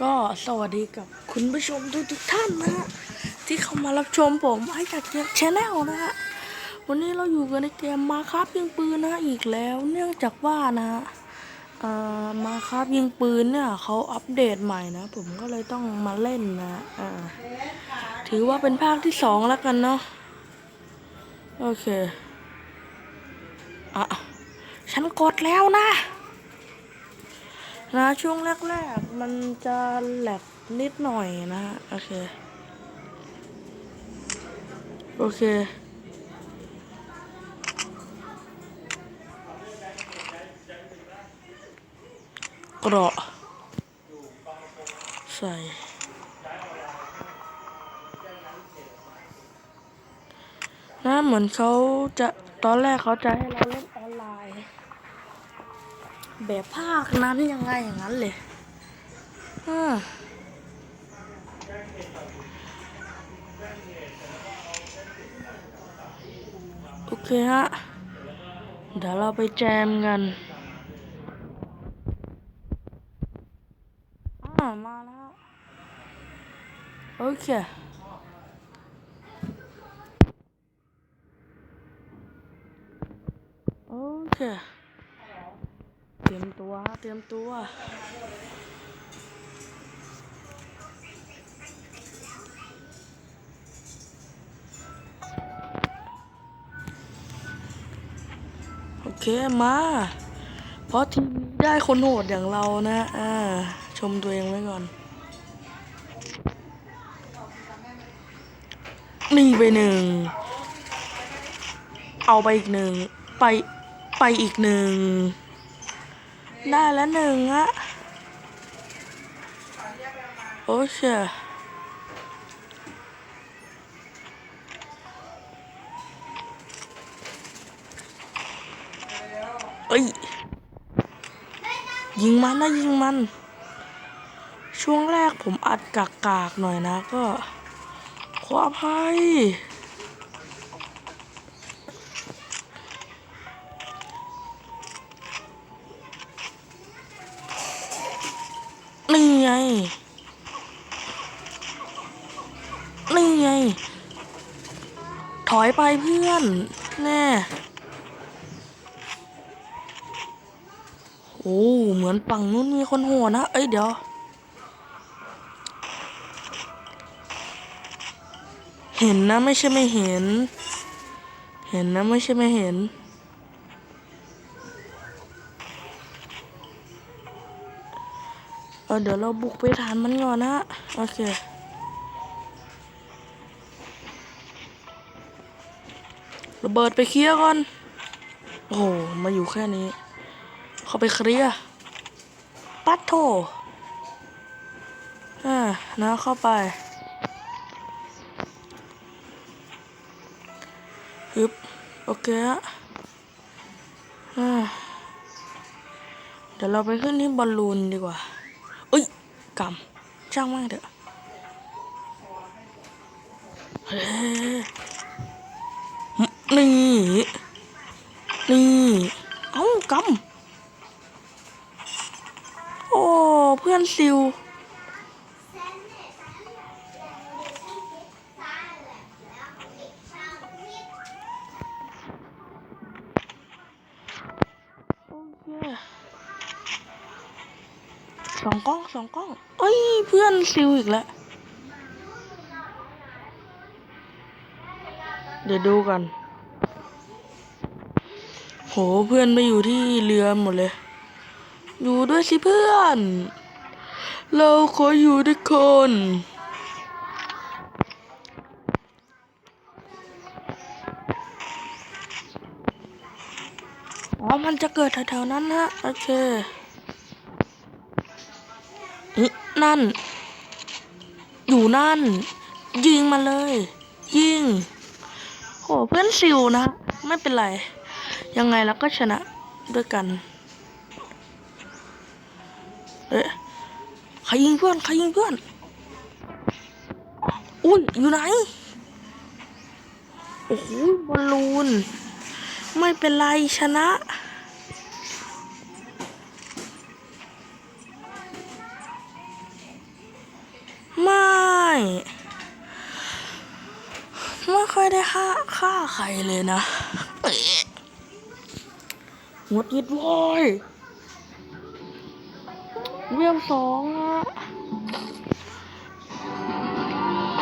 ก็สวัสดีกับคุณผู้ชมทุกทุกท่านนะฮะที่เข้ามารับชมผมไอ้จากเชแนลนะฮะวันนี้เราอยู่กันในเกมมาครับยิงปืนนะอีกแล้วเนื่องจากว่านะฮะมาครับยิงปืนเนี่ยเขาอัปเดตใหม่นะ ผมก็เลยต้องมาเล่นนะอ่าถือว่าเป็นภาคที่สองแล้วกันเนาะโอเคอะฉันกดแล้วนะ นะช่วงแรกๆ มันจะแหลกนิดหน่อยนะฮะ โอเค โอเค เกราะ ใส่นะเหมือนเขาจะตอนแรกเขาจะให้เราเล่น แบบภาคนั้นยังไงอย่างนั้นเลยอ่าโอเคฮะ เดี๋ยวเราไปแจมกันอ่ามาแล้วโอเค โอเค เตรียม ตัว โอเคมา เพราะทีมนี้ได้คนโหดอย่างเรานะ อ่า ชมตัวเองไว้ก่อน นี่ไปหนึ่ง เอาไปอีกหนึ่ง ไป ไปอีกหนึ่ง ได้แล้วหนึ่งอะโอเคเอ้ย ยิงมันนะยิงมัน ช่วงแรกผมอัดกากๆหน่อยนะก็ ขออภัย อยไปเพื่อนแน่โอ้เหมือนฝั่งนู้นมีคนโหดนะ เอ้ยเดี๋ยว เห็นนะไม่ใช่ไม่เห็น เห็นนะไม่ใช่ไม่เห็นเออเดี๋ยวเราบุกไปฐานมันก่อนนะ โอเค ระเบิดไปเคลียร์ก่อน โอ้โห มาอยู่แค่นี้ เข้าไปเคลียร์ ปัดโถอ่านะเข้าไปฮึบโอเคฮะอ่าเดี๋ยวเราไปขึ้นที่บอลลูนดีกว่าเอ้ยกำช่างมากเถอะเฮ้ นี่ นี่ เอ้ากำโอ้ เพื่อนซิวโอเคสองกล้องสองกล้อง เอ้ย เพื่อนซิวอีกแล้ว เดี๋ยวดูกัน โหเพื่อนไปอยู่ที่เรือหมดเลย อยู่ด้วยสิเพื่อน เราขออยู่ด้วยคนอ๋อ มันจะเกิดแถวๆนั้นฮะ โอเคอนั่น อยู่นั่น ยิงมาเลย ยิง โห เพื่อนซิวนะ ไม่เป็นไร ยังไงเราก็ชนะด้วยกัน เอ๊ะใครยิงเพื่อนใครยิงเพื่อน อุ้ย อยู่ไหน โอ้โหบอลลูน ไม่เป็นไรชนะไม่ไม่เคยได้ฆ่าฆ่าใครเลยนะ งดยิดว้ยเวียมสองอะ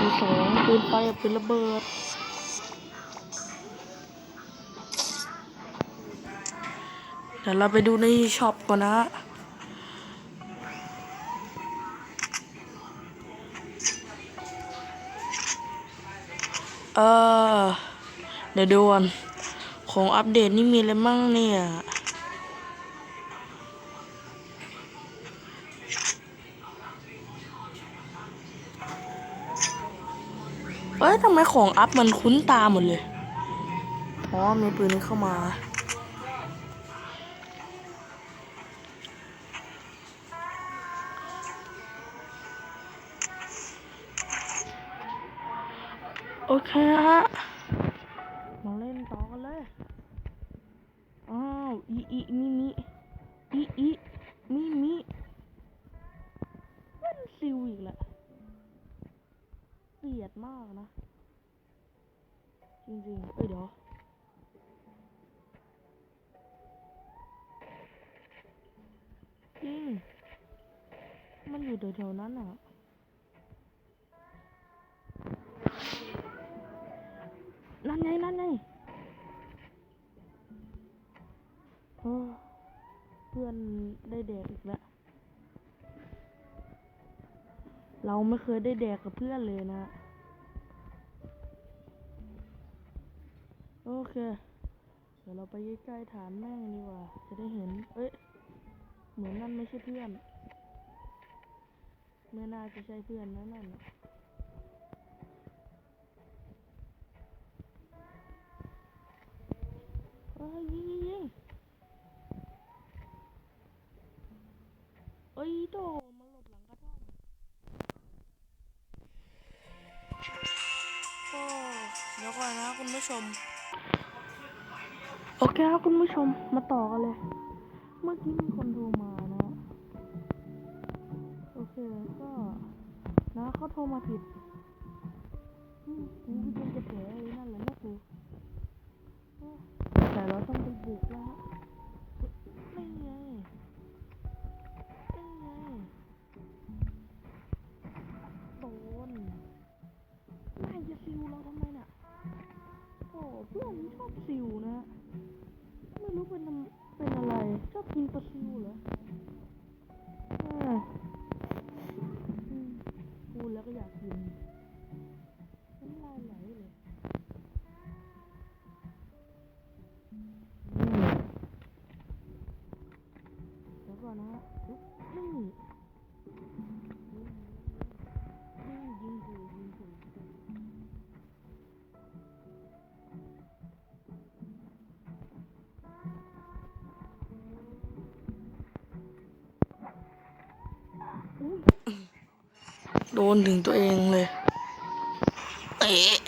มีสองปืนไฟกับปืนระเบิดเดี๋ยวเราไปดูในช็อปก่อนนะเออเดี๋ยวดูก่อนของอัปเดตนี่มีอะไรมั่งเนี่ย เอ้ยทำไมของอัพมันคุ้นตาหมดเลย อ๋อ มีปืนนี้เข้ามา โอเคฮะ มาเล่นต่อกันเลย อ้าว อีอีมิมิอีอี มากนะ จริงๆ เอ้ยเดี๋ยวจริง มันอยู่แถวๆนั้นอะนั่นไง นั่นไงโอ้เพื่อนได้แดกอีกแล้ว เราไม่เคยได้แดกกับเพื่อนเลยนะ โอเค เดี๋ยวเราไปใกล้ๆฐานแม่งดีกว่า จะได้เห็น เอ้ย เหมือนนั่นไม่ใช่เพื่อน ไม่น่าจะใช่เพื่อนนะนั่นน่ะเอ้ยยิงยิงยิงเอ้ยโตมันหลบหลังกระท่อมโอ้เดี๋ยวก่อนนะคุณผู้ชม โอเคครับคุณผู้ชมมาต่อกันเลย เมื่อกี้มีคนโทรมานะ โอเคก็นะเขาโทรมาผิดอืมกูก็ยังจะแผลอนั่นแหละนะกูเอ้อแต่เราต้องไปบุกแล้วไม่ไงไม่ไงโดนนายจะซิวเราทำไม อ้เพื่อนชอบซิวนะ ไม่รู้เป็นเป็นอะไร ชอบกินปลาซิวเหรออ่าอืมพูดแล้วก็อยากกินน้ำลายไหลเลยเดี๋ยวก่อนนะนี่ โดนถึงตัวเองเลยเตะ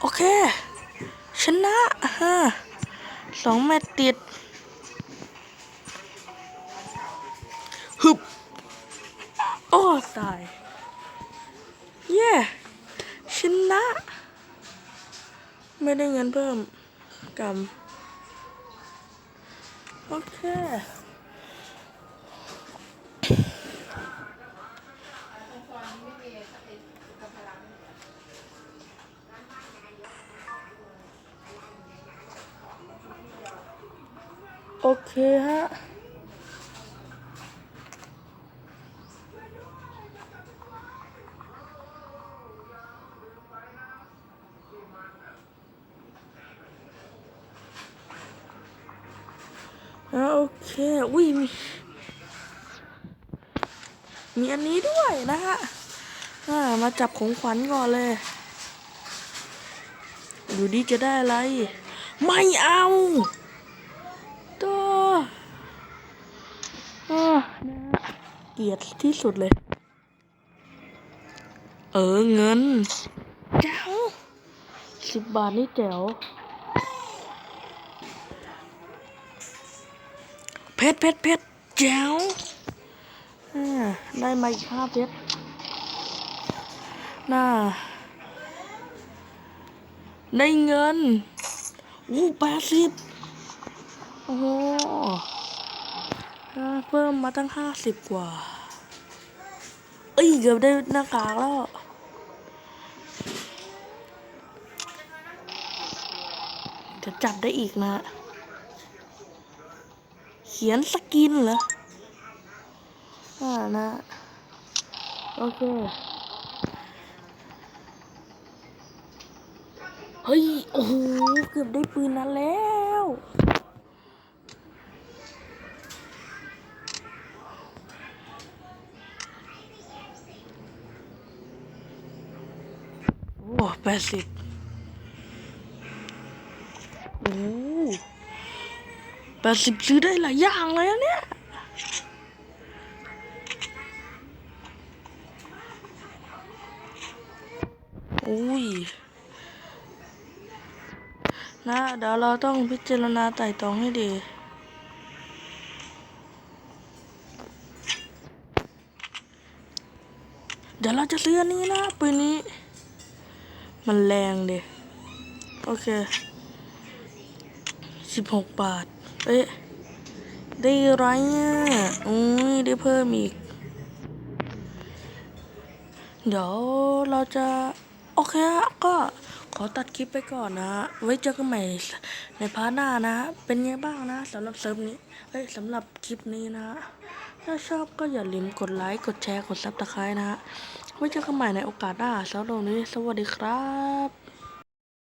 โอเค ชนะฮะสองแมตติดฮึบโอ้ตาย เย้ชนะ ไม่ได้เงินเพิ่มกำโอเค โอเคฮะโอเค อุ้ยมี มีอันนี้ด้วยนะฮะมาจับของขวัญก่อนเลย อยู่ดีจะได้อะไร ไม่เอาตัวอ่านะฮะ เกลียดที่สุดเลย เออเงินแจ๋วสิบบาทนี่แจ๋วเพชรเพชรเพชรแจ๋วอ่าได้มาอีกห้าเพชรน่าได้เงินอู้แปดสิบโอ้โหอ่า เพิ่มมาตั้งห้าสิบกว่า เอ้ยเกือบได้หน้ากากแล้ว จะจับได้อีกนะ เขียนสกินเหรอ อ่านะ โอเค เฮ้ย โอ้โห เกือบได้ปืนนั้นแล้ว แปดสิบโอ้แปดสิบซื้อได้หลายอย่างเลยเนี่ยอุ้ยนะเดี๋ยวเราต้องพิจารณาไต่ตองให้ดีเดี๋ยวเราจะซื้ออันนี้นะปืนนี้ มันแรงเดิโอเคสิบหกบาท เอ๊ะ ได้ไรอะอุ้ยได้เพิ่มอีก เดี๋ยวเราจะ โอเคฮะก็ขอตัดคลิปไปก่อนนะ ไว้เจอกันใหม่ในพาร์ทหน้านะ เป็นไงบ้างนะสำหรับเซิร์ฟนี้ เอ้ยสำหรับคลิปนี้นะ ถ้าชอบก็อย่าลืมกดไลค์ กดแชร์ กดซับสไครต์นะ ไว้เจอกันใหม่ในโอกาสหน้าสำหรับวันนี้ สวัสดีครับ